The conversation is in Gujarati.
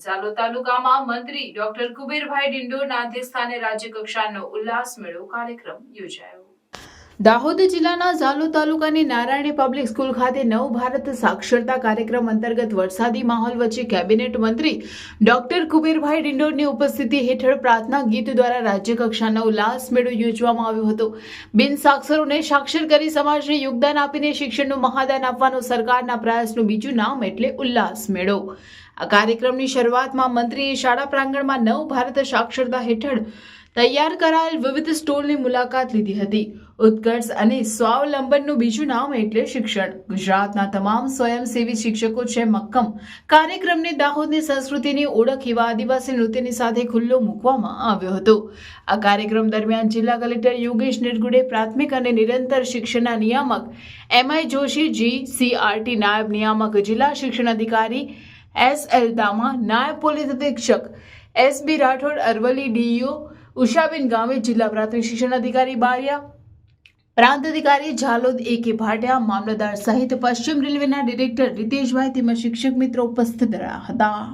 ઝાલોદ તાલુકામાં મંત્રી ડોક્ટર કુબેરભાઈ ડિંડોરના અધ્યક્ષસ્થાને રાજ્યકક્ષાનો ઉલ્લાસ મેળો કાર્યક્રમ યોજાયો. દાહોદ જિલ્લાના ઝાલો તાલુકાની નારાયણી પબ્લિક સ્કૂલ ખાતે નવ ભારત સાક્ષરતા કાર્યક્રમ અંતર્ગત વરસાદી માહોલ વચ્ચે કેબિનેટ મંત્રી ડોક્ટર કુબેરભાઈ ડિંડોરની ઉપસ્થિતિ હેઠળ પ્રાર્થના ગીત દ્વારા રાજ્યકક્ષાનો ઉલ્લાસ મેળો યોજવામાં આવ્યો હતો. બિન સાક્ષરોને સાક્ષર કરી સમાજને યોગદાન આપીને શિક્ષણનું મહાદાન આપવાનો સરકારના પ્રયાસનું બીજું નામ એટલે ઉલ્લાસ મેળો. આ કાર્યક્રમની શરૂઆતમાં મંત્રીએ શાળા પ્રાંગણમાં નવ ભારત સાક્ષરતા હેઠળ તૈયાર કરાયેલ વિવિધ સ્ટોલની મુલાકાત લીધી હતી. ઉત્કર્ષ અને સ્વાવલંબનનું બીજું નામ એટલે શિક્ષણ. ગુજરાતના તમામ સ્વયંસેવી શિક્ષકો છે મક્કમ. કાર્યક્રમને દાહોદની સંસ્કૃતિની ઓળખ એવા આદિવાસી નૃત્યની સાથે ખુલ્લો મૂકવામાં આવ્યો હતો. આ કાર્યક્રમ દરમિયાન જિલ્લા કલેક્ટર યોગેશ નિરગુડે પ્રાથમિક અને નિરંતર શિક્ષણના નિયામક એમઆઈ જોશી જી સીઆરટી નાયબ નિયામક, જિલ્લા શિક્ષણ અધિકારી એસ એલ દામા નાયબ પોલીસ અધિક્ષક, S B Rathod Aravalli DEO, Ushaben ગામે જિલ્લા પ્રાથમિક શિક્ષણ અધિકારી બારિયા, પ્રાંત અધિકારી ઝાલોદ એ કે ભાટિયા મામલતદાર સહિત પશ્ચિમ રેલવેના ડિરેક્ટર રીતેશભાઈ તેમજ શિક્ષક મિત્રો ઉપસ્થિત રહ્યા હતા.